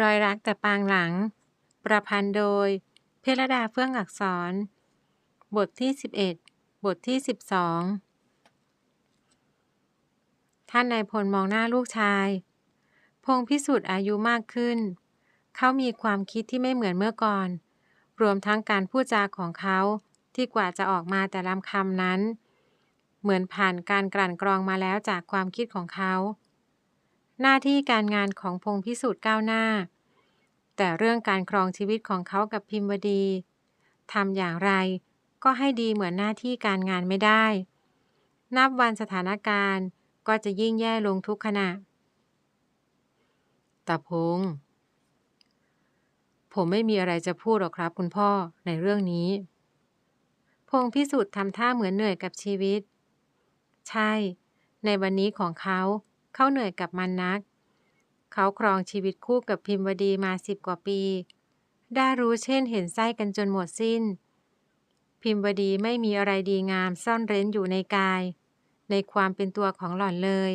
รอยรักแต่ปางหลัง ประพันธ์โดย เพรดาเฟื่องอักษร บทที่ 11 บทที่ 12 ท่านนายพลมองหน้าลูกชาย พงพิสุทธิ์อายุมากขึ้น เขามีความคิดที่ไม่เหมือนเมื่อก่อน รวมทั้งการพูดจาของเขาที่กว่าจะออกมาแต่ลำคำนั้น เหมือนผ่านการกลั่นกรองมาแล้วจากความคิดของเขา หน้าที่การงานของพงพิสุทธิ์ก้าวหน้า แต่เรื่องการครองชีวิตของเขากับพิมวดีทำอย่างไรก็ให้ดีเหมือนหน้าที่การงานไม่ได้ นับวันสถานการณ์ก็จะยิ่งแย่ลงทุกขณะตาพงผมไม่มีอะไรจะพูดหรอกครับคุณพ่อในเรื่องนี้ พงพิสุทธ์ทำท่าเหมือนเหนื่อยกับชีวิต ใช่ ในวันนี้ของเขา เขาเหนื่อยกับมันนัก เขาครองชีวิตคู่กับพิมพ์วดีมาสิบกว่าปี ได้รู้เช่นเห็นไส้กันจนหมดสิ้น พิมพ์วดีไม่มีอะไรดีงามซ่อนเร้นอยู่ในกาย ในความเป็นตัวของหล่อนเลย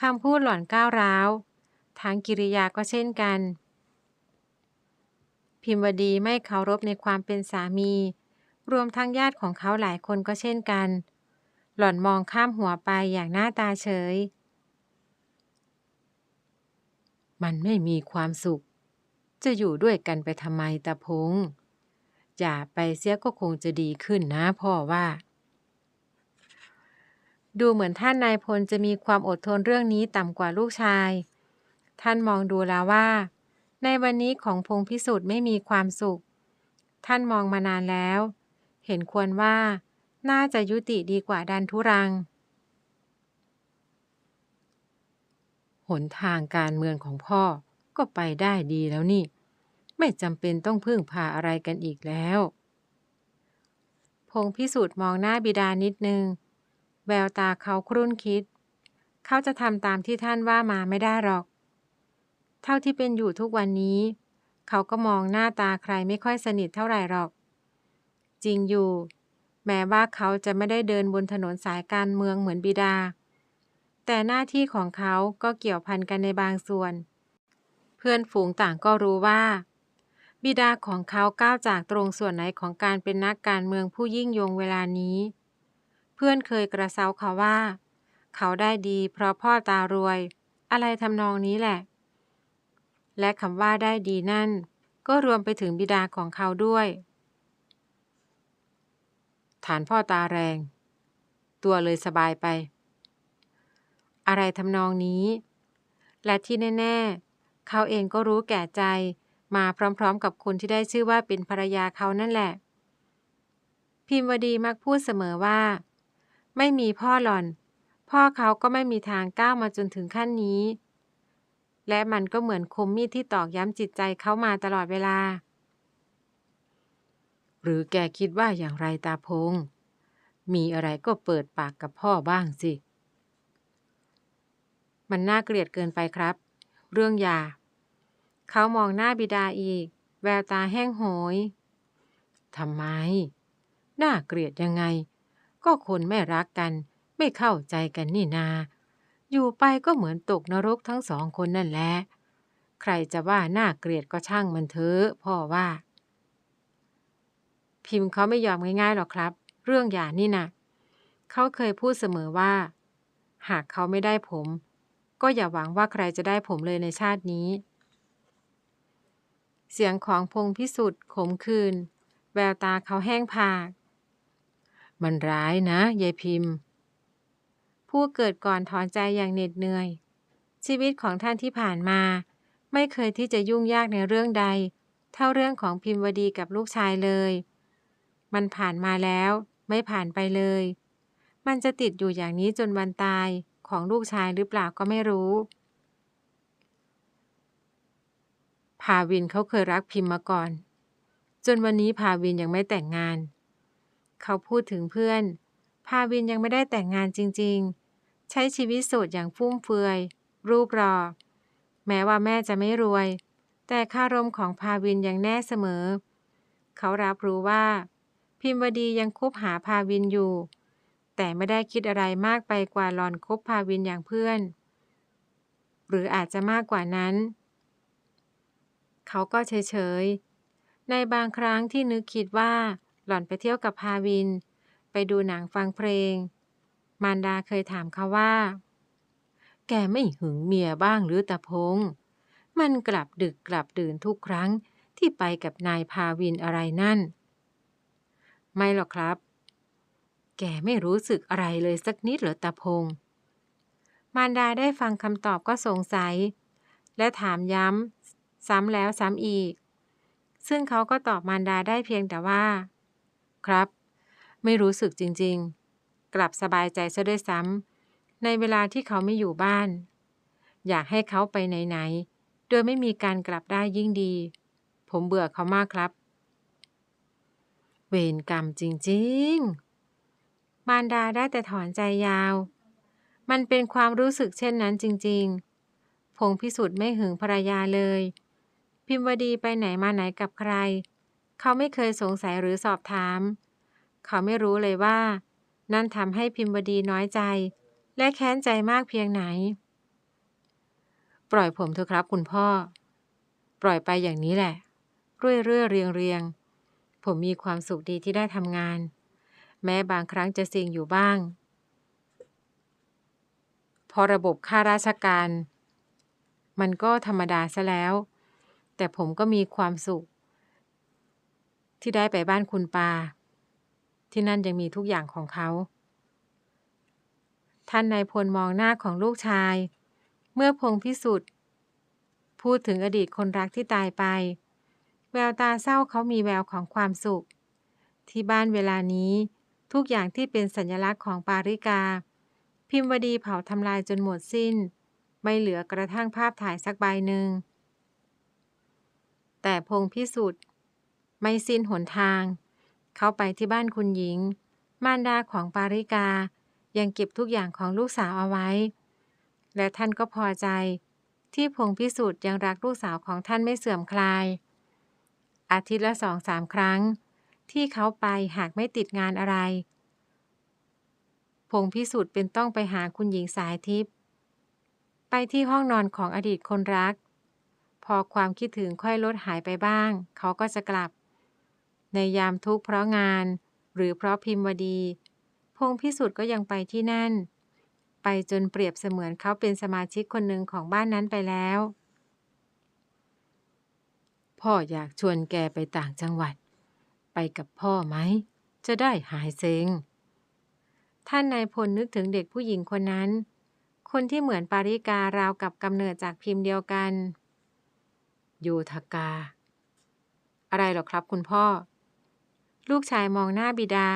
คำพูดหล่อนก้าวร้าวทั้งกิริยาก็เช่นกัน พิมพ์วดีไม่เคารพในความเป็นสามี รวมทั้งญาติของเขาหลายคนก็เช่นกัน หล่อนมองข้ามหัวไปอย่างหน้าตาเฉย มันไม่มีความสุข จะอยู่ด้วยกันไปทำไมตาพงอย่าไปเสียก็คงจะดีขึ้นนะพ่อว่า ดูเหมือนท่านนายพลจะมีความอดทนเรื่องนี้ต่ำกว่าลูกชาย ท่านมองดูแล้วว่า ในวันนี้ของพงพิสุทธิ์ไม่มีความสุข ท่านมองมานานแล้ว เห็นควรว่าน่าจะยุติดีกว่าดันทุรัง หนทางการเมืองของพ่อก็ไปได้ดีแล้วนี่ ไม่จำเป็นต้องพึ่งพาอะไรกันอีกแล้ว พงพิสุทธิ์มองหน้าบิดานิดนึง แววตาเขาครุ่นคิด เขาจะทำตามที่ท่านว่ามาไม่ได้หรอก เท่าที่เป็นอยู่ทุกวันนี้ เขาก็มองหน้าตาใครไม่ค่อยสนิทเท่าไหร่หรอก จริงอยู่ แม้ว่าเขาจะไม่ได้เดินบนถนนสายการเมืองเหมือนบิดา แต่หน้าที่ของเขาก็เกี่ยวพันกันในบางส่วน เพื่อนฝูงต่างก็รู้ว่า บิดาของเขาก้าวจากตรงส่วนไหนของการเป็นนักการเมืองผู้ยิ่งยงเวลานี้ เพื่อนเคยกระเซาเขาว่า เขาได้ดีเพราะพ่อตารวย อะไรทำนองนี้แหละ และคำว่าได้ดีนั่น ก็รวมไปถึงบิดาของเขาด้วย ฐานพ่อตาแรง ตัวเลยสบายไป อะไรทำนองนี้ และที่แน่ ๆ เขาเองก็รู้แก่ใจ มาพร้อมๆ กับคนที่ได้ชื่อว่าเป็นภรรยาเขานั่นแหละ พิมวดีมักพูดเสมอว่า ไม่มีพ่อหล่อน พ่อเขาก็ไม่มีทางก้าวมาจนถึงขั้นนี้ และมันก็เหมือนคมมีดที่ตอกย้ำจิตใจเขามาตลอดเวลา หรือแกคิดว่าอย่างไรตาพงมีอะไรก็เปิดปากกับพ่อบ้างสิ มันน่าเกลียดเกินไปครับ เรื่องยา เขามองหน้าบิดาอีก แววตาแห้งโหยทำไม น่าเกลียดยังไง ก็คนไม่รักกัน ไม่เข้าใจกันนี่นา อยู่ไปก็เหมือนตกนรกทั้งสองคนนั่นแหละ ใครจะว่าน่าเกลียดก็ช่างมันเถอะพ่อว่า พิมพ์เขาไม่ยอมง่ายๆหรอกครับ เรื่องหย่านี่นะเขาเคยพูดเสมอว่า หากเขาไม่ได้ผม ก็อย่าหวังว่าใครจะได้ผมเลยในชาตินี้ เสียงของพงพิสุทธิ์ขมขื่นแววตาเขาแห้งผาก มันร้ายนะยายพิมพ์ ผู้เกิดก่อนถอนใจอย่างเหน็ดเหนื่อย ชีวิตของท่านที่ผ่านมา ไม่เคยที่จะยุ่งยากในเรื่องใด เท่าเรื่องของพิมวดีกับลูกชายเลย มันผ่านมาแล้ว ไม่ผ่านไปเลย มันจะติดอยู่อย่างนี้จนวันตาย ของลูกชายหรือเปล่าก็ไม่รู้พาวินเขาเคยรักพิมพ์มาก่อน จนวันนี้พาวินยังไม่แต่งงาน เขาพูดถึงเพื่อนพาวินยังไม่ได้แต่งงานจริง ๆ ใช้ชีวิตโสดอย่างฟุ่มเฟือย รูปรอ แม้ว่าแม่จะไม่รวย แต่ค่ารมของพาวินยังแน่เสมอ เขารับรู้ว่า พิมวดียังคบหาพาวินอยู่ แต่ไม่ได้คิดอะไรมากไปกว่าหลอนคบพาวินอย่างเพื่อน หรืออาจจะมากกว่านั้น เขาก็เฉยๆ ในบางครั้งที่นึกคิดว่า หล่อนไปเที่ยวกับพาวิน ไปดูหนังฟังเพลง มารดาเคยถามเขาว่า แกไม่หึงเมียบ้างหรือตาพง มันกลับดึกกลับดื่นทุกครั้งที่ไปกับนายพาวินอะไรนั่น ไม่หรอกครับ แกไม่รู้สึกอะไรเลยสักนิดเหรอตาพง มารดาได้ฟังคำตอบก็สงสัย และถามย้ำ ซ้ำแล้วซ้ำอีก ซึ่งเขาก็ตอบมารดาได้เพียงแต่ว่า ครับ ไม่รู้สึกจริงๆ กลับสบายใจซะด้วยซ้ำในเวลาที่เขาไม่อยู่บ้าน อยากให้เขาไปไหนๆ โดยไม่มีการกลับได้ยิ่งดี ผมเบื่อเขามากครับ เวรกรรมจริง ๆ มารดาได้แต่ถอนใจยาว มันเป็นความรู้สึกเช่นนั้นจริงๆ พงพิสุทธิ์ไม่หึงภรรยาเลย พิมวดีไปไหนมาไหนกับใคร เขาไม่เคยสงสัยหรือสอบถาม เขาไม่รู้เลยว่า นั่นทำให้พิมวดีน้อยใจ และแค้นใจมากเพียงไหน ปล่อยผมเถอะครับคุณพ่อ ปล่อยไปอย่างนี้แหละเรื่อยเรื่อยเรียงเรียงๆผมมีความสุขดีที่ได้ทำงาน แม้บางครั้งจะเสี่ยงอยู่บ้าง พอระบบข้าราชการ มันก็ธรรมดาซะแล้ว แต่ผมก็มีความสุข ที่ได้ไปบ้านคุณปา ที่นั่นยังมีทุกอย่างของเขา ท่านนายพลมองหน้าของลูกชาย เมื่อพงพิสุทธิ์พูดถึงอดีตคนรักที่ตายไป แววตาเศร้าเขามีแววของความสุข ที่บ้านเวลานี้ ทุกอย่างที่เป็นสัญลักษณ์ของปาริกา พิมพ์วดีเผาทำลายจนหมดสิ้น ไม่เหลือกระทั่งภาพถ่ายสักใบหนึ่ง แต่พงพิสุทธิ์ไม่สิ้นหนทาง เขาไปที่บ้านคุณหญิง มารดาของปาริกา ยังเก็บทุกอย่างของลูกสาวเอาไว้ และท่านก็พอใจ ที่พงพิสุทธิ์ยังรักลูกสาวของท่านไม่เสื่อมคลาย อาทิตย์ละสองสามครั้ง ที่เขาไปหากไม่ติดงานอะไร พงพิสุทธิ์เป็นต้องไปหาคุณหญิงสายทิพย์ไปที่ห้องนอนของอดีตคนรัก พอความคิดถึงค่อยลดหายไปบ้าง เขาก็จะกลับ ในยามทุกข์เพราะงาน หรือเพราะพิมพ์วดี พงพิสุทธิ์ก็ยังไปที่นั่น ไปจนเปรียบเสมือนเขาเป็นสมาชิกคนหนึ่งของบ้านนั้นไปแล้ว พ่ออยากชวนแกไปต่างจังหวัด ไปกับพ่อไหม จะได้หายเซ็ง ท่านนายพลนึกถึงเด็กผู้หญิงคนนั้น คนที่เหมือนปาริการาวกับกำเนิดจากพิมพ์เดียวกันโยธกา อะไรหรอครับคุณพ่อ ลูกชายมองหน้าบิดา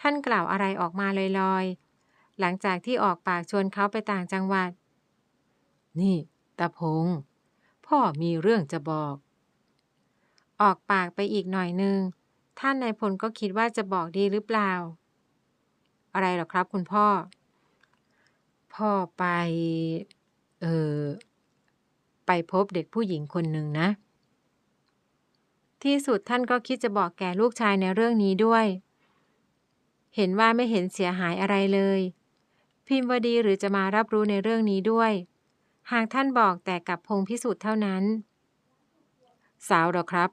ท่านกล่าวอะไรออกมาลอยๆ หลังจากที่ออกปากชวนเขาไปต่างจังหวัด นี่ตาพง พ่อมีเรื่องจะบอก ออกปากไปอีกหน่อยนึง ท่านนายพลก็คิดว่าจะบอกดีหรือเปล่า อะไรหรอครับคุณพ่อ พ่อไป เออ ไปพบเด็กผู้หญิงคนหนึ่งนะ ที่สุดท่านก็คิดจะบอกแก่ลูกชายในเรื่องนี้ด้วย เห็นว่าไม่เห็นเสียหายอะไรเลย พิมพ์วดีหรือจะมารับรู้ในเรื่องนี้ด้วย หากท่านบอกแต่กับพงพิสุทธิ์เท่านั้น สาวหรอครับ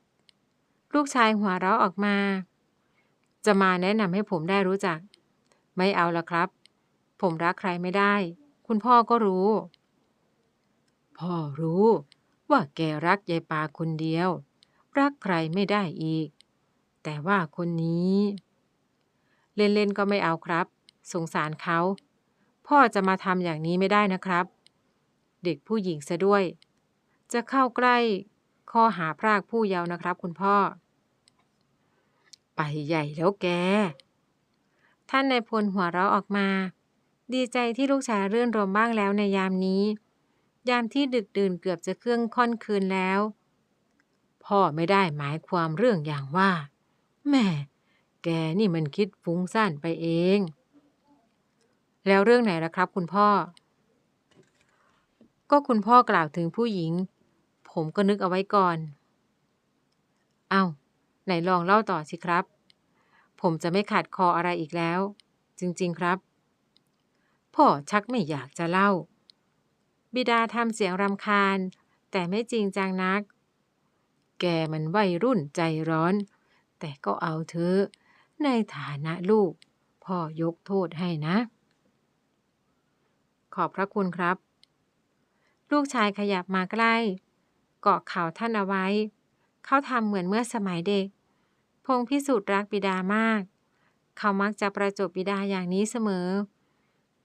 ลูกชายหัวเราะออกมา จะมาแนะนำให้ผมได้รู้จัก ไม่เอาละครับ ผมรักใครไม่ได้ คุณพ่อก็รู้ พ่อรู้ ว่าแกรักยายปาคนเดียว รักใครไม่ได้อีก แต่ว่าคนนี้ เล่นๆก็ไม่เอาครับ สงสารเขา พ่อจะมาทำอย่างนี้ไม่ได้นะครับ เด็กผู้หญิงซะด้วย จะเข้าใกล้ ข้อหาพรากผู้เยาว์นะครับคุณพ่อ ไปใหญ่แล้วแก ท่านนายพลหัวเราะออกมา ดีใจที่ลูกชายเรื่อนรมบ้างแล้วในยามนี้ ยามที่ดึกดื่นเกือบจะเครื่องค่อนคืนแล้ว พ่อไม่ได้หมายความเรื่องอย่างว่า แม่ แกนี่มันคิดฟุ้งซ่านไปเอง แล้วเรื่องไหนล่ะครับคุณพ่อ ก็คุณพ่อกล่าวถึงผู้หญิง ผมก็นึกเอาไว้ก่อน เอา้า ไหนลองเล่าต่อสิครับ ผมจะไม่ขัดคออะไรอีกแล้ว จริง ๆ ครับ พ่อชักไม่อยากจะเล่า บิดาทำเสียงรำคาญ แต่ไม่จริงจังนัก แกมันวัยรุ่นใจร้อน แต่ก็เอาเถอะ ในฐานะลูก พ่อยกโทษให้นะ ขอบพระคุณครับลูกชายขยับมาใกล้ เกาะเข่าท่านเอาไว้ เขาทำเหมือนเมื่อสมัยเด็ก พงพิสูจน์รักบิดามาก เขามักจะประจบบิดาอย่างนี้เสมอ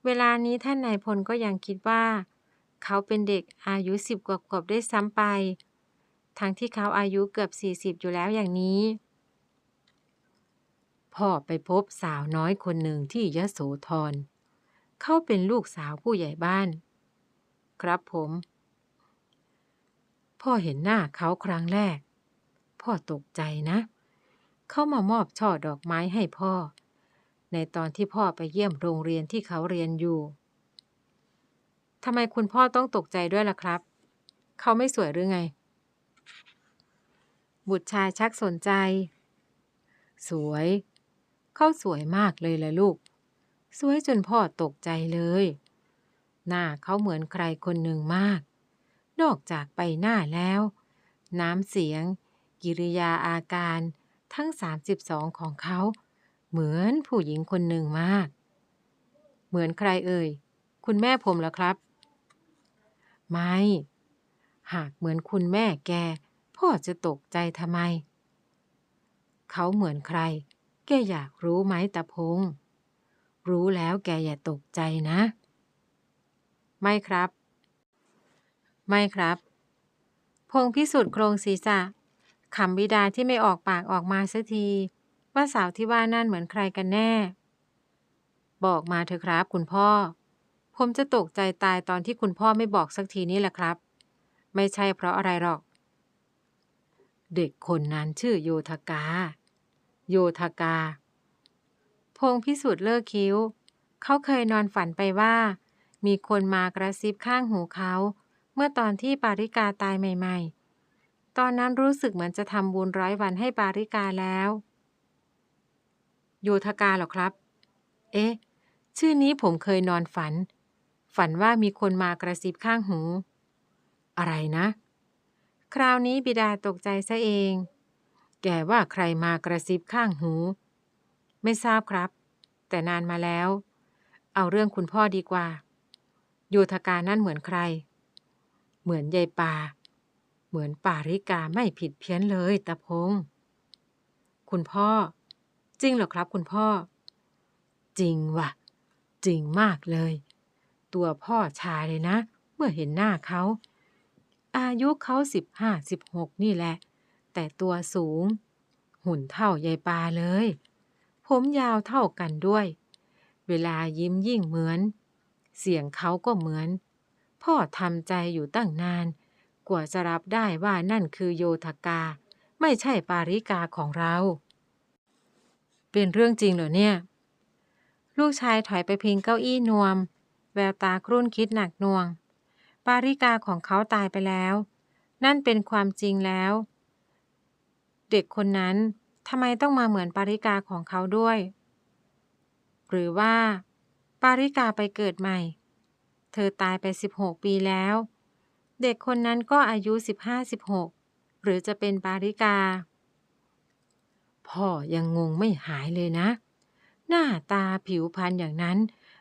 เวลานี้ท่านนายพลก็ยังคิดว่า เขาเป็นเด็กอายุสิบกว่าขวบได้ซ้ำไป ทั้งที่เขาอายุเกือบสี่สิบอยู่แล้วอย่างนี้พ่อไปพบสาวน้อยคนหนึ่งที่ยะโสธร เขาเป็นลูกสาวผู้ใหญ่บ้าน ครับผม พ่อเห็นหน้าเขาครั้งแรก พ่อตกใจนะ เขามามอบช่อดอกไม้ให้พ่อ ในตอนที่พ่อไปเยี่ยมโรงเรียนที่เขาเรียนอยู่ทำไมคุณพ่อต้องตกใจด้วยล่ะครับ เขาไม่สวยหรือไง บุตรชายชักสนใจ สวย เขาสวยมากเลยล่ะลูก สวยจนพ่อตกใจเลย หน้าเขาเหมือนใครคนหนึ่งมาก นอกจากไปหน้าแล้ว น้ำเสียง กิริยาอาการทั้ง 32 ของเขา เหมือนผู้หญิงคนหนึ่งมาก เหมือนใครเอ่ย คุณแม่ผมเหรอครับ ไม่ หากเหมือนคุณแม่แก พ่อจะตกใจทำไม เขาเหมือนใคร แกอยากรู้ไหมตาพง รู้แล้วแกอย่าตกใจนะ ไม่ครับ ไม่ครับ พงพิสูจน์โครงศีรษะขำบิดาที่ไม่ออกปากออกมาสักที ว่าสาวที่ว่านั่นเหมือนใครกันแน่ บอกมาเถอะครับ คุณพ่อ ผมจะตกใจตายตอนที่คุณพ่อไม่บอกสักทีนี่แหละครับ ไม่ใช่เพราะอะไรหรอก เด็กคนนั้นชื่อโยธกา โยธกา พงพิสูจน์เลิกคิ้ว เขาเคยนอนฝันไปว่า มีคนมากระซิบข้างหูเขา เมื่อตอนที่ปาริกาตายใหม่ ๆ ตอนนั้นรู้สึกเหมือนจะทำบุญร้อยวันให้ปาริกาแล้ว โยธกาเหรอครับ เอ๊ะ ชื่อนี้ผมเคยนอนฝัน ฝันว่ามีคนมากระซิบข้างหู อะไรนะ คราวนี้บิดาตกใจซะเอง แกว่าใครมากระซิบข้างหู ไม่ทราบครับ แต่นานมาแล้ว เอาเรื่องคุณพ่อดีกว่า โยธกานั่นเหมือนใคร เหมือนยายปา เหมือนปาริกาไม่ผิดเพี้ยนเลยตาพง คุณพ่อ จริงเหรอครับคุณพ่อ จริงวะจริงมากเลย ตัวพ่อชายเลยนะ เมื่อเห็นหน้าเขา อายุเขาสิบห้าสิบหกนี่แหละ แต่ตัวสูง หุ่นเท่ายายปาเลย ผมยาวเท่ากันด้วย เวลายิ้มยิ่งเหมือน เสียงเขาก็เหมือน พ่อทำใจอยู่ตั้งนาน กว่าจะรับได้ว่านั่นคือโยธกา ไม่ใช่ปาริกาของเรา เป็นเรื่องจริงเหรอเนี่ย ลูกชายถอยไปพิงเก้าอี้นวม แววตาครุ่นคิดหนักหน่วง ปาริกาของเขาตายไปแล้ว นั่นเป็นความจริงแล้ว เด็กคนนั้นทำไมต้องมาเหมือนปาริกาของเขาด้วย หรือว่า ปาริกาไปเกิดใหม่ เธอตายไป 16 ปีแล้ว เด็กคนนั้นก็อายุ 15-16 หรือจะเป็นปาริกา พ่อยังงงไม่หายเลยนะ หน้าตาผิวพรรณอย่างนั้น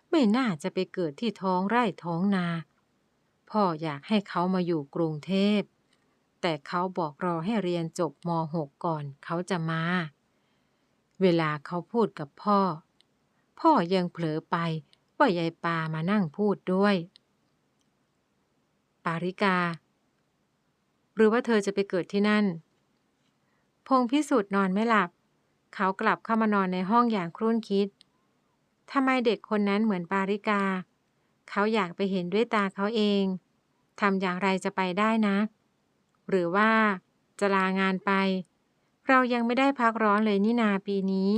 ไม่น่าจะไปเกิดที่ท้องไร่ท้องนา พ่ออยากให้เขามาอยู่กรุงเทพ แต่เขาบอกรอให้เรียนจบม .6 ก่อนเขาจะมา เวลาเขาพูดกับพ่อ พ่อยังเผลอไป ว่ายายปามานั่งพูดด้วย ปาริกา หรือว่าเธอจะไปเกิดที่นั่น พงพิสูจน์นอนไม่หลับ เขากลับเข้ามานอนในห้องอย่างครุ่นคิดทำไมเด็กคนนั้นเหมือนปาริกา เขาอยากไปเห็นด้วยตาเขาเองทำอย่างไรจะไปได้นะ หรือว่าจะลางานไป เรายังไม่ได้พักร้อนเลยนี่นาปีนี้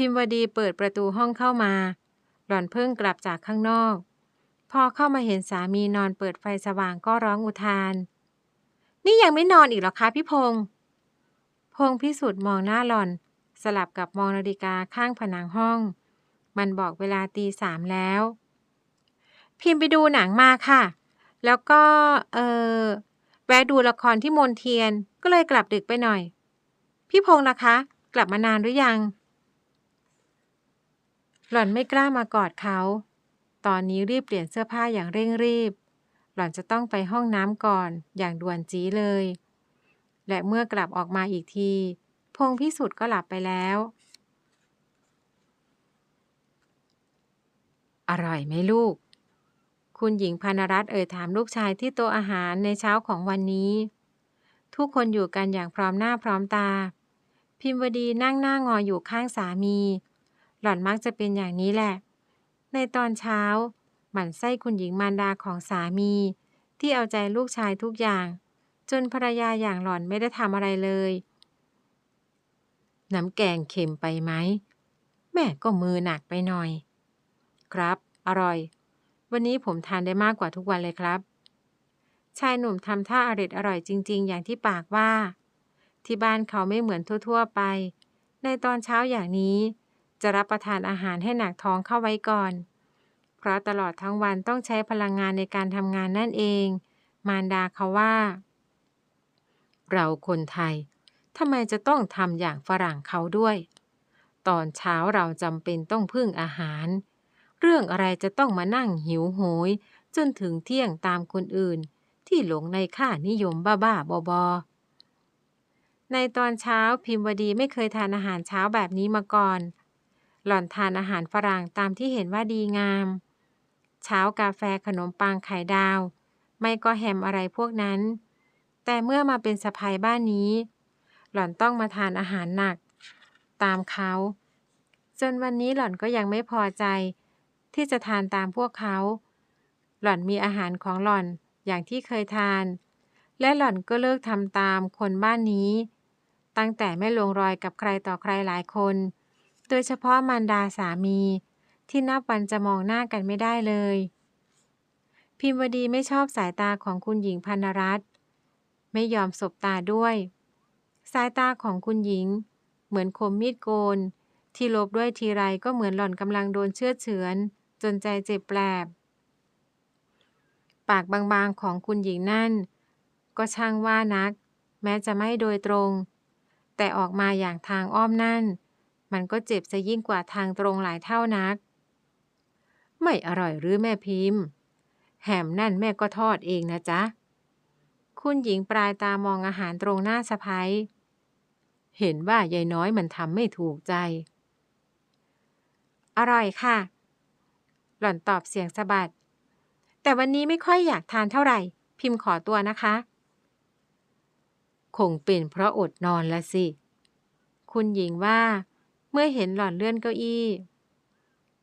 พิมวดีเปิดประตูห้องเข้ามา หล่อนเพิ่งกลับจากข้างนอก พอเข้ามาเห็นสามีนอนเปิดไฟสว่างก็ร้องอุทาน นี่ยังไม่นอนอีกหรอคะพี่พงษ์พงษ์พิสุทธิ์มองหน้าหล่อน สลับกับมองนาฬิกาข้างผนังห้อง มันบอกเวลาตีสามแล้ว พิมพ์ไปดูหนังมาค่ะ แล้วก็ เออแวะดูละครที่มนเทียนก็เลยกลับดึกไปหน่อย พี่พงษ์ล่ะคะ กลับมานานหรือยัง หล่อนไม่กล้ามากอดเขา ตอนนี้รีบเปลี่ยนเสื้อผ้าอย่างเร่งรีบ หล่อนจะต้องไปห้องน้ำก่อนอย่างด่วนจีเลย และเมื่อกลับออกมาอีกที พงษ์พิสุทธิ์ก็หลับไปแล้ว อร่อยไหมลูก คุณหญิงพานรัตน์เอ่ยถามลูกชายที่โต๊ะอาหารในเช้าของวันนี้ ทุกคนอยู่กันอย่างพร้อมหน้าพร้อมตา พิมวดีนั่งหน้างออยู่ข้างสามี หล่อนมักจะเป็นอย่างนี้แหละ ในตอนเช้า หมั่นไส้คุณหญิงมารดาของสามี ที่เอาใจลูกชายทุกอย่าง จนภรรยาอย่างหล่อนไม่ได้ทำอะไรเลย น้ำแกงเค็มไปไหม แม่ก็มือหนักไปหน่อย ครับ อร่อย วันนี้ผมทานได้มากกว่าทุกวันเลยครับ ชายหนุ่มทำท่าอร็ดอร่อยจริง ๆ อย่างที่ปากว่า ที่บ้านเขาไม่เหมือนทั่ว ๆ ไป ในตอนเช้าอย่างนี้ จะรับประทานอาหารให้หนักท้องเข้าไว้ก่อน เพราะตลอดทั้งวันต้องใช้พลังงานในการทำงานนั่นเอง มารดาเขาว่า เราคนไทยทำไมจะต้องทำอย่างฝรั่งเขาด้วย ตอนเช้าเราจำเป็นต้องพึ่งอาหาร เรื่องอะไรจะต้องมานั่งหิวโหย จนถึงเที่ยงตามคนอื่น ที่หลงในค่านิยมบ้าๆบอๆในตอนเช้าพิมวดีไม่เคยทานอาหารเช้าแบบนี้มาก่อน หล่อนทานอาหารฝรั่งตามที่เห็นว่าดีงาม เช้ากาแฟขนมปังไข่ดาว ไม่ก็แฮมอะไรพวกนั้น แต่เมื่อมาเป็นสะพายบ้านนี้ หล่อนต้องมาทานอาหารหนัก ตามเขา จนวันนี้หล่อนก็ยังไม่พอใจ ที่จะทานตามพวกเขา หล่อนมีอาหารของหล่อนอย่างที่เคยทาน และหล่อนก็เลิกทำตามคนบ้านนี้ ตั้งแต่ไม่ลงรอยกับใครต่อใครหลายคน โดยเฉพาะมารดาสามี ที่นับวันจะมองหน้ากันไม่ได้เลย พิมวดีไม่ชอบสายตาของคุณหญิงพันรัตน์ไม่ยอมสบตาด้วย สายตาของคุณหญิง เหมือนคมมีดโกน ที่ลบด้วยทีไรก็เหมือนหล่อนกำลังโดนเชือเฉือน จนใจเจ็บแปลบ ปากบางๆของคุณหญิงนั่น ก็ช่างว่านัก แม้จะไม่โดยตรง แต่ออกมาอย่างทางอ้อมนั่น มันก็เจ็บซะยิ่งกว่าทางตรงหลายเท่านัก ไม่อร่อยหรือแม่พิมพ์ แหมนั่นแม่ก็ทอดเองนะจ๊ะ คุณหญิงปลายตามองอาหารตรงหน้าสะพ้ยเห็นว่ายายน้อยมันทำไม่ถูกใจ อร่อยค่ะ หล่อนตอบเสียงสะบัด แต่วันนี้ไม่ค่อยอยากทานเท่าไหร่ พิมพ์ขอตัวนะคะ คงเป็นเพราะอดนอนละสิ คุณหญิงว่า มื่อเห็นหล่อนเลื่อนเก้าอี้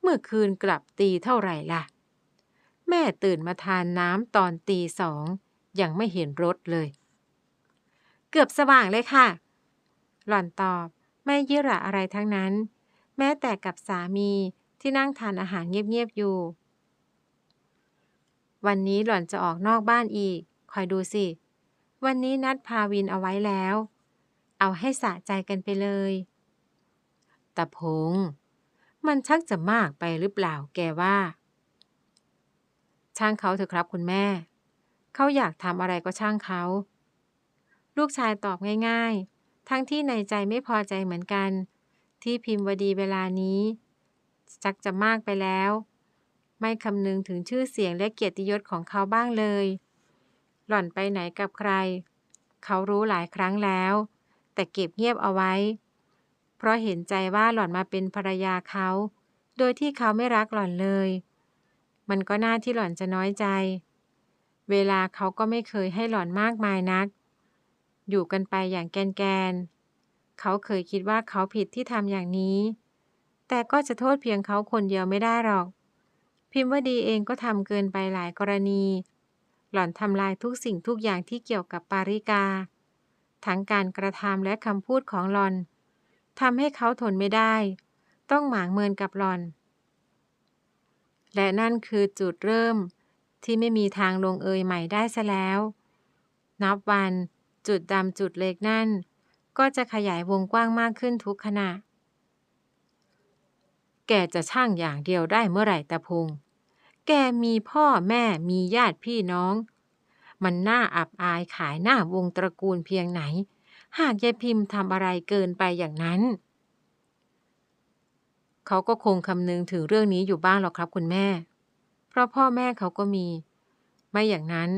เมื่อคืนกลับตีเท่าไหร่ล่ะ แม่ตื่นมาทานน้ำตอนตีสองยังไม่เห็นรถเลย เกือบสว่างเลยค่ะ หล่อนตอบไม่ยี่ระอะไรทั้งนั้น แม้แต่กับสามีที่นั่งทานอาหารเงียบๆอยู่ วันนี้หล่อนจะออกนอกบ้านอีก คอยดูสิ วันนี้นัดพาวินเอาไว้แล้ว เอาให้สะใจกันไปเลย ตะพง มันชักจะมากไปหรือเปล่าแกว่า ช่างเขาเถอะครับคุณแม่ เขาอยากทำอะไรก็ช่างเขา ลูกชายตอบง่าย ๆ ทั้งที่ในใจไม่พอใจเหมือนกัน ที่พิมพ์วดีเวลานี้จักจะมากไปแล้ว ไม่คำนึงถึงชื่อเสียงและเกียรติยศของเขาบ้างเลย หล่อนไปไหนกับใคร เขารู้หลายครั้งแล้ว แต่เก็บเงียบเอาไว้ ราะเห็นใจว่าหล่อนมาเป็นภรรยาเขา โดยที่เขาไม่รักหล่อนเลย มันก็น่าที่หล่อนจะน้อยใจ เวลาเขาก็ไม่เคยให้หล่อนมากมายนัก อยู่กันไปอย่างแกนๆเขาเคยคิดว่าเขาผิดที่ทำอย่างนี้ แต่ก็จะโทษเพียงเขาคนเดียวไม่ได้หรอก พิมพ์ว่าดีเองก็ทำเกินไปหลายกรณี หล่อนทำลายทุกสิ่งทุกอย่างที่เกี่ยวกับปาริกา ทั้งการกระทำและคำพูดของหล่อน ทำให้เขาทนไม่ได้ ต้องหมางเมินกับหลอน และนั่นคือจุดเริ่มที่ไม่มีทางลงเอยใหม่ได้ซะแล้ว นับวัน จุดดำจุดเล็กนั่น ก็จะขยายวงกว้างมากขึ้นทุกขณะ แกจะช่างอย่างเดียวได้เมื่อไหร่ตะพง แกมีพ่อแม่มีญาติพี่น้อง มันน่าอับอายขายหน้าวงตระกูลเพียงไหน หากยายพิมพ์ทำอะไรเกินไปอย่างนั้น เขาก็คงคำนึงถึงเรื่องนี้อยู่บ้างหรอกครับคุณแม่ เพราะพ่อแม่เขาก็มี ไม่อย่างนั้น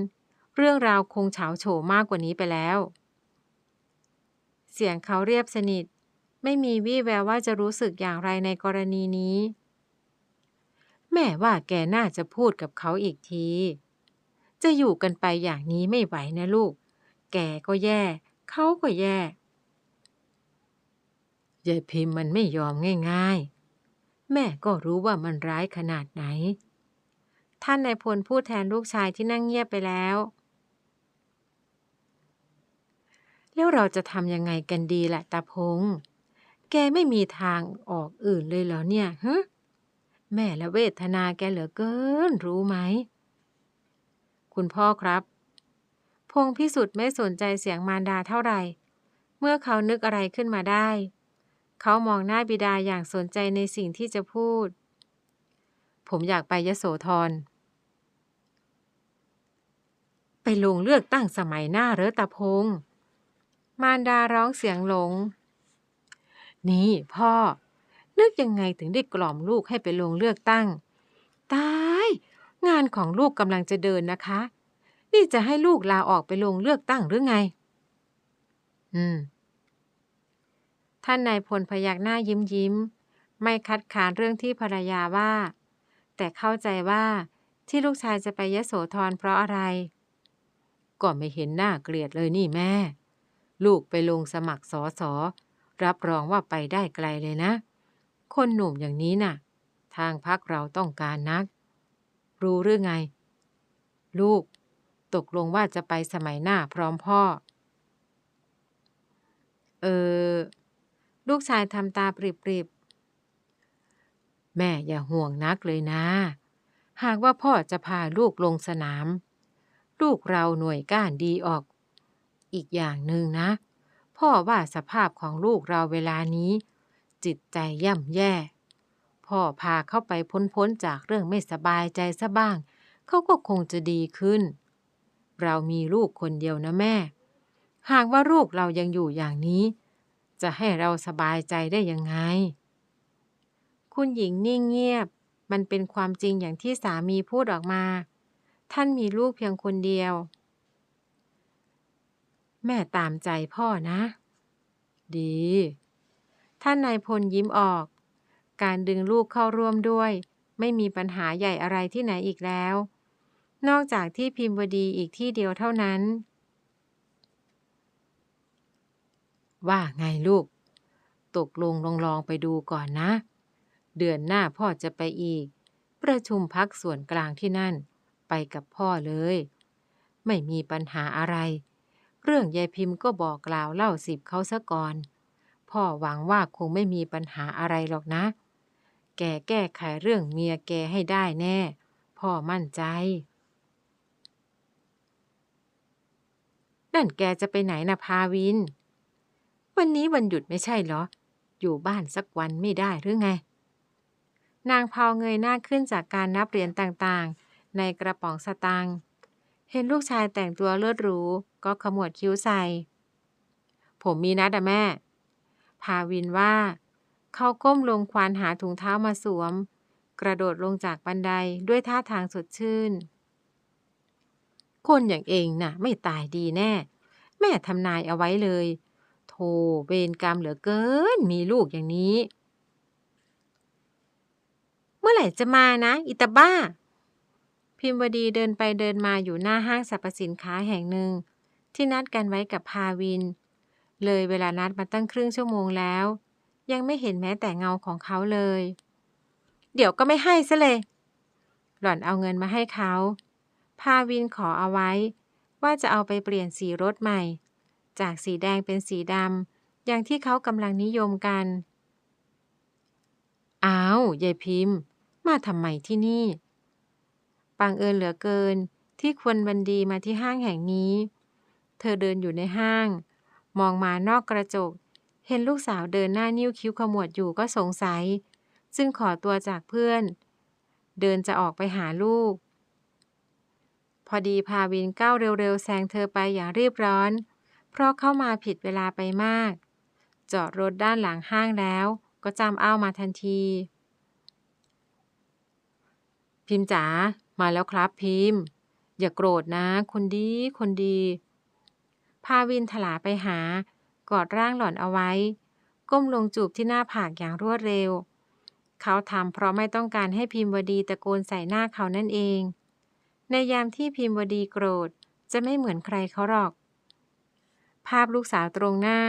เรื่องราวคงเฉาโฉมมากกว่านี้ไปแล้ว เสียงเขาเรียบสนิท ไม่มีวี่แววว่าจะรู้สึกอย่างไรในกรณีนี้ แม่ว่าแกน่าจะพูดกับเขาอีกที จะอยู่กันไปอย่างนี้ไม่ไหวนะลูก แกก็แย่ เขาก็แย่ยายพิมพ์มันไม่ยอมง่าย ๆ แม่ก็รู้ว่ามันร้ายขนาดไหน ท่านนายพลพูดแทนลูกชายที่นั่งเงียบไปแล้ว แล้วเราจะทำยังไงกันดีล่ะตาพง แกไม่มีทางออกอื่นเลยเหรอเนี่ยฮะแม่และเวทนาแกเหลือเกินรู้ไหม คุณพ่อครับ พงพิสุทธิ์ไม่สนใจเสียงมารดาเท่าไหร่ เมื่อเขานึกอะไรขึ้นมาได้ เขามองหน้าบิดาอย่างสนใจในสิ่งที่จะพูด ผมอยากไปยโสธร ไปลงเลือกตั้งสมัยหน้าเหรอตาพง มารดาร้องเสียงหลง นี่พ่อ นึกยังไงถึงได้กล่อมลูกให้ไปลงเลือกตั้ง ตาย งานของลูกกำลังจะเดินนะคะ นี่จะให้ลูกลาออกไปลงเลือกตั้งหรือไง อืม ท่านนายพลพยักหน้ายิ้มยิ้ม ไม่คัดค้านเรื่องที่ภรรยาว่า แต่เข้าใจว่าที่ลูกชายจะไปยโสธรเพราะอะไร ก็ไม่เห็นหน้าเกลียดเลยนี่แม่ ลูกไปลงสมัครสอสอรับรองว่าไปได้ไกลเลยนะ คนหนุ่มอย่างนี้น่ะ ทางพักเราต้องการนัก รู้หรือไง ลูก ตกลงว่าจะไปสมัยหน้าพร้อมพ่อ เออ ลูกชายทำตาปริบๆ แม่อย่าห่วงนักเลยนะ หากว่าพ่อจะพาลูกลงสนาม ลูกเราหน่วยก้านดีออก อีกอย่างหนึ่งนะ พ่อว่าสภาพของลูกเราเวลานี้ จิตใจย่ำแย่ พ่อพาเข้าไปพ้นๆจากเรื่องไม่สบายใจซะบ้าง เขาก็คงจะดีขึ้น เรามีลูกคนเดียวนะแม่ หากว่าลูกเรายังอยู่อย่างนี้ จะให้เราสบายใจได้ยังไง คุณหญิงนิ่งเงียบ มันเป็นความจริงอย่างที่สามีพูดออกมา ท่านมีลูกเพียงคนเดียว แม่ตามใจพ่อนะ ดี ท่านนายพลยิ้มออก การดึงลูกเข้าร่วมด้วย ไม่มีปัญหาใหญ่อะไรที่ไหนอีกแล้ว นอกจากที่พิมพ์วดีอีกที่เดียวเท่านั้น ว่าไงลูก ตกลงลองลองไปดูก่อนนะ เดือนหน้าพ่อจะไปอีก ประชุมพักส่วนกลางที่นั่น ไปกับพ่อเลย ไม่มีปัญหาอะไร เรื่องยายพิมพ์ก็บอกกล่าวเล่าสิบเขาซะก่อน พ่อหวังว่าคงไม่มีปัญหาอะไรหรอกนะ แกแก้ไขเรื่องเมียแกให้ได้แน่ พ่อมั่นใจ นั่นแกจะไปไหนนะพาวิน วันนี้วันหยุดไม่ใช่เหรอ อยู่บ้านสักวันไม่ได้หรือไง นางเผาเงยหน้าขึ้นจากการนับเหรียญต่างๆ ในกระป๋องสตางค์เห็นลูกชายแต่งตัวเลิศหรู ก็ขมวดคิ้วใส่ ผมมีนัดอะแม่ พาวินว่า เขาก้มลงควานหาถุงเท้ามาสวม กระโดดลงจากบันไดด้วยท่าทางสดชื่น คนอย่างเองน่ะ ไม่ตายดีแน่ แม่ทำนายเอาไว้เลย โธ่เวรกรรมเหลือเกิน มีลูกอย่างนี้ เมื่อไหร่จะมานะ อิตาบ้า พิมพ์วดีเดินไปเดินมาอยู่หน้าห้างสรรพสินค้าแห่งหนึ่ง ที่นัดกันไว้กับพาวิน เลยเวลานัดมาตั้งครึ่งชั่วโมงแล้ว ยังไม่เห็นแม้แต่เงาของเขาเลย เดี๋ยวก็ไม่ให้ซะเลย หล่อนเอาเงินมาให้เขา พาวินขอเอาไว้ ว่าจะเอาไปเปลี่ยนสีรถใหม่ จากสีแดงเป็นสีดำอย่างที่เขากำลังนิยมกัน อ้าวยายพิมพ์ มาทำไมที่นี่ ปังเอิญเหลือเกินที่ควรบันดีมาที่ห้างแห่งนี้ เธอเดินอยู่ในห้าง มองมานอกกระจก เห็นลูกสาวเดินหน้านิ้วคิ้วขมวดอยู่ก็สงสัย จึงขอตัวจากเพื่อน เดินจะออกไปหาลูก พอดีพาวินก้าวเร็วๆ แซงเธอไปอย่างรีบร้อน เพราะเข้ามาผิดเวลาไปมาก จอดรถด้านหลังห้างแล้ว ก็จำเอามาทันที พิมจ๋ามาแล้วครับพิมพ์อย่าโกรธนะ คนดีคนดี พาวินถลาไปหา กอดร่างหล่อนเอาไว้ ก้มลงจูบที่หน้าผากอย่างรวดเร็ว เขาทำเพราะไม่ต้องการให้พิมพ์วดีตะโกนใส่หน้าเขานั่นเอง ในยามที่พิมพ์วดีโกรธจะไม่เหมือนใครเขาหรอก ภาพลูกสาวตรงหน้า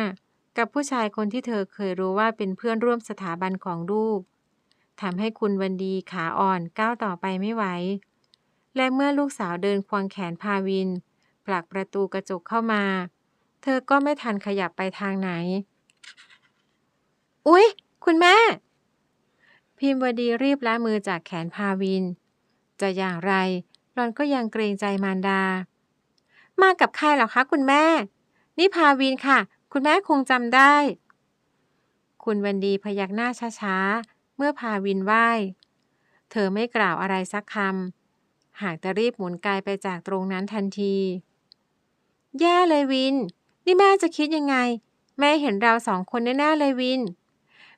กับผู้ชายคนที่เธอเคยรู้ว่าเป็นเพื่อนร่วมสถาบันของลูกทำให้คุณวันดีขาอ่อนก้าวต่อไปไม่ไหว และเมื่อลูกสาวเดินควงแขนพาวิน ผลักประตูกระจกเข้ามา เธอก็ไม่ทันขยับไปทางไหน อุ๊ย คุณแม่ พิมพ์วดีรีบละมือจากแขนพาวิน จะอย่างไร หลอนก็ยังเกรงใจมารดา มากับใครเหรอคะคุณแม่นี่พาวินค่ะ คุณแม่คงจำได้ คุณวันดีพยักหน้าช้าๆ เมื่อพาวินไหว้เธอไม่กล่าวอะไรสักคำ หากจะรีบหมุนกายไปจากตรงนั้นทันที แย่เลยวิน นี่แม่จะคิดยังไง แม่เห็นเราสองคนแน่ๆเลยวิน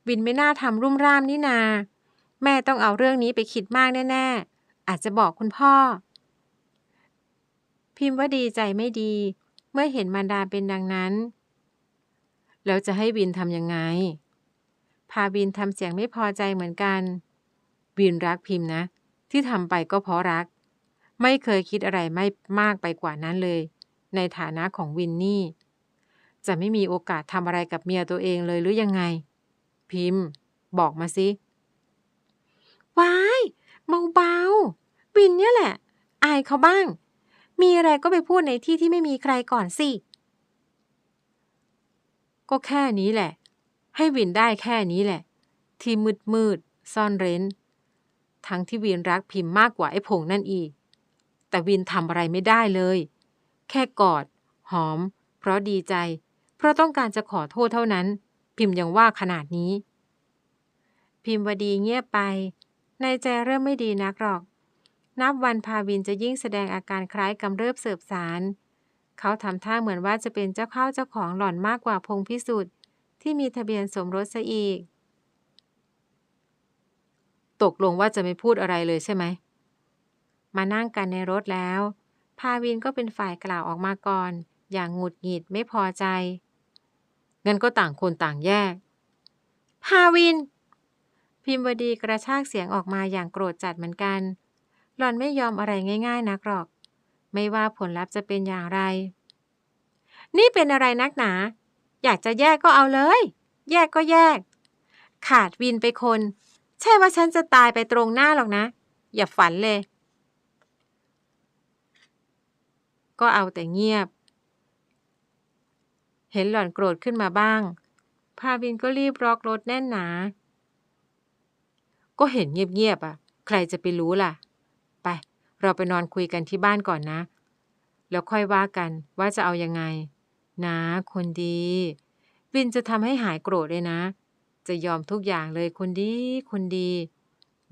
วินไม่น่าทำรุ่มร่ามนี่นา แม่ต้องเอาเรื่องนี้ไปคิดมากแน่ๆ อาจจะบอกคุณพ่อ พิมพ์ว่าดีใจไม่ดี เมื่อเห็นมารดาเป็นดังนั้น แล้วจะให้วินทำยังไง พาวินทำเสียงไม่พอใจเหมือนกัน วินรักพิมพ์นะ ที่ทำไปก็เพราะรัก ไม่เคยคิดอะไรไม่มากไปกว่านั้นเลย ในฐานะของวินนี่ จะไม่มีโอกาสทำอะไรกับเมียตัวเองเลยหรือยังไง พิมพ์ บอกมาสิว้ายเบาๆวินเนี่ยแหละ อายเขาบ้าง มีอะไรก็ไปพูดในที่ที่ไม่มีใครก่อนสิ ก็แค่นี้แหละ ให้วินได้แค่นี้แหละ ที่มืดมืดซ่อนเร้น ทั้งที่วินรักพิมพ์มากกว่าไอ้ผงนั่นอีก แต่วินทำอะไรไม่ได้เลย แค่กอด หอม เพราะดีใจ เพราะต้องการจะขอโทษเท่านั้น พิมพ์ยังว่าขนาดนี้ พิมพ์วดีเงียบไป ในใจเริ่มไม่ดีนักหรอก นับวันพาวินจะยิ่งแสดงอาการคล้ายกำเริบเสบสาร เขาทำท่าเหมือนว่าจะเป็นเจ้าข้าเจ้าของหล่อนมากกว่าพงพิสุทธิ์ที่มีทะเบียนสมรสซะอีก ตกลงว่าจะไม่พูดอะไรเลยใช่ไหม มานั่งกันในรถแล้ว พาวินก็เป็นฝ่ายกล่าวออกมาก่อน อย่างหงุดหงิดไม่พอใจ งั้นก็ต่างคนต่างแยก พาวิน พิมพ์วดีกระชากเสียงออกมาอย่างโกรธจัดเหมือนกัน หล่อนไม่ยอมอะไรง่ายๆ นักหรอก ไม่ว่าผลลัพธ์จะเป็นอย่างไร นี่เป็นอะไรนักหนา อยากจะแยกก็เอาเลย แยกก็แยก ขาดวินไปคน ใช่ว่าฉันจะตายไปตรงหน้าหรอกนะ อย่าฝันเลย ก็เอาแต่เงียบ เห็นหล่อนโกรธขึ้นมาบ้าง พาวินก็รีบล็อกรถแน่นหนา ก็เห็นเงียบๆอะ ใครจะไปรู้ล่ะ เราไปนอนคุยกันที่บ้านก่อนนะ แล้วค่อยว่ากันว่าจะเอายังไง นะ คนดี วินจะทำให้หายโกรธเลยนะ จะยอมทุกอย่างเลยคนดี คนดี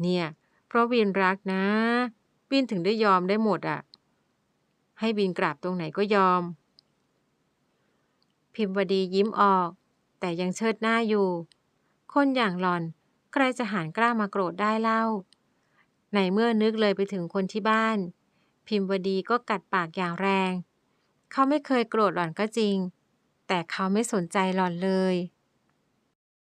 เนี่ย เพราะวินรักนะ วินถึงได้ยอมได้หมดอะ ให้วินกราบตรงไหนก็ยอม พิมพ์วดียิ้มออก แต่ยังเชิดหน้าอยู่ คนอย่างหลอน ใครจะหานกล้ามาโกรธได้เล่า ในเมื่อนึกเลยไปถึงคนที่บ้าน พิมพ์วดีก็กัดปากอย่างแรง เขาไม่เคยโกรธหล่อนก็จริง แต่เขาไม่สนใจหล่อนเลย